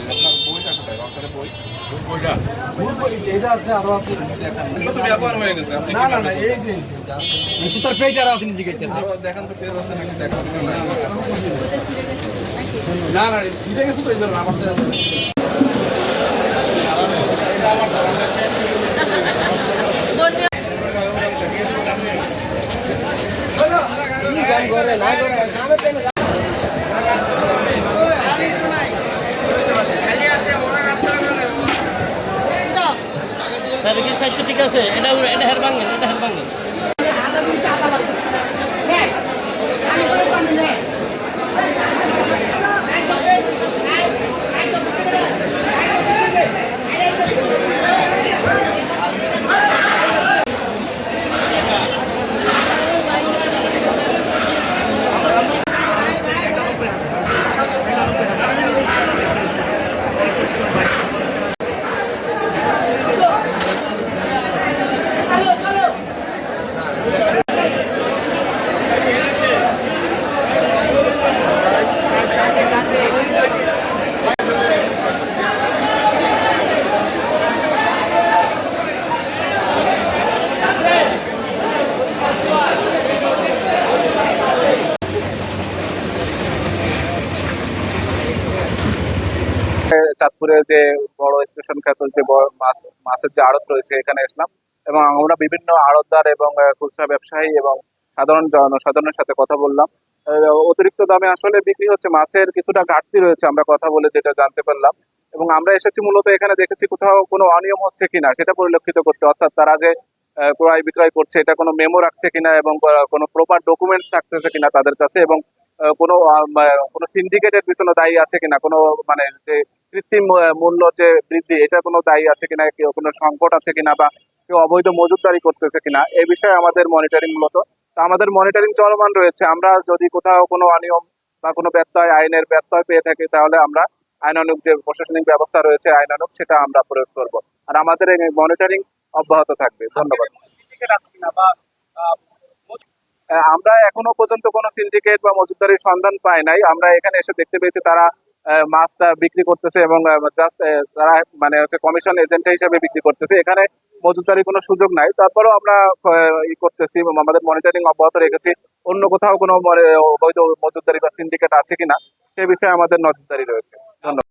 আপনার বইটা কোথায় বাউসারের বই ওইটা ভুল বলেছি এটা আছে আরও আছে এগুলো তো ব্যবহার হয়ে গেছে আপনি না না না এই যে এটা আছে। সুতার পেট আর আছে নিজে গেছে আরও দেখান তো পেজ আছে নাকি দেখান না না সিটে গেছে তো এই জন্য আমার তো- তাহলে কি চারশো ঠিক আছে? এটা এটা হের ভাঙেন এটা হের ভাঙেন চাঁদপুরে যে বড় স্টেশন খ্যাত যে মাছ, মাছের যে আড়ত রয়েছে, এখানে এসলাম। এবং আমরা বিভিন্ন আড়তদার এবং খুচরা ব্যবসায়ী এবং সাধারণ জনসাধারণের সাথে কথা বললাম। অতিরিক্ত দামে আসলে বিক্রি হচ্ছে। মাছের কিছুটা ঘাটতি রয়েছে, আমরা কথা বলে যেটা জানতে পারলাম। এবং আমরা এসেছি মূলত এখানে দেখেছি কোথাও কোনো অনিয়ম হচ্ছে কিনা, সেটা পরিলক্ষিত করতে। অর্থাৎ তারা যে ক্রয় বিক্রয় করছে, এটা কোনো মেমো রাখছে কিনা এবং কোনো প্রপার ডকুমেন্টস থাকতেছে কিনা তাদের কাছে এবং কোনো কোনো সিন্ডিকেটের পিছনে দায়ী আছে কিনা? কোনো মানে যে কৃত্রিম মূল্য যে বৃদ্ধি, এটা কোনো দায়ী আছে কিনা? কেউ কোনো সংকট আছে কিনা বা কেউ অবৈধ মজুতদারি করতেছে কিনা? এই বিষয়ে আমাদের মনিটরিং মূলত। তা আমাদের মনিটরিং চলমান রয়েছে। আমরা যদি কোথাও কোনো অনিয়ম বা কোনো ব্যত্যয়, আইনের ব্যত্যয় পেয়ে থাকি, তাহলে আমরা আইনানুগ যে প্রশাসনিক ব্যবস্থা রয়েছে, আইনানুগ, সেটা আমরা প্রয়োগ করব। আর আমাদের এই মনিটরিং অব্যাহত থাকবে। ধন্যবাদ। আমরা এখনও পর্যন্ত কোনো সিন্ডিকেট বা মজুদারির সন্ধান পাই নাই। আমরা এখানে এসে দেখতে পেয়েছি তারা মাছটা বিক্রি করতেছে এবং জাস্ট তারা মানে হচ্ছে কমিশন এজেন্ট হিসেবে বিক্রি করতেছে। এখানে মজুদারির কোনো সুযোগ নাই। তারপরেও আমরা ই করতেছি, আমাদের মনিটরিং অব্যাহত রেখেছি। অন্য কোথাও কোনো অবৈধ মজুদারি বা সিন্ডিকেট আছে কিনা, সে বিষয়ে আমাদের নজরদারি রয়েছে। ধন্যবাদ।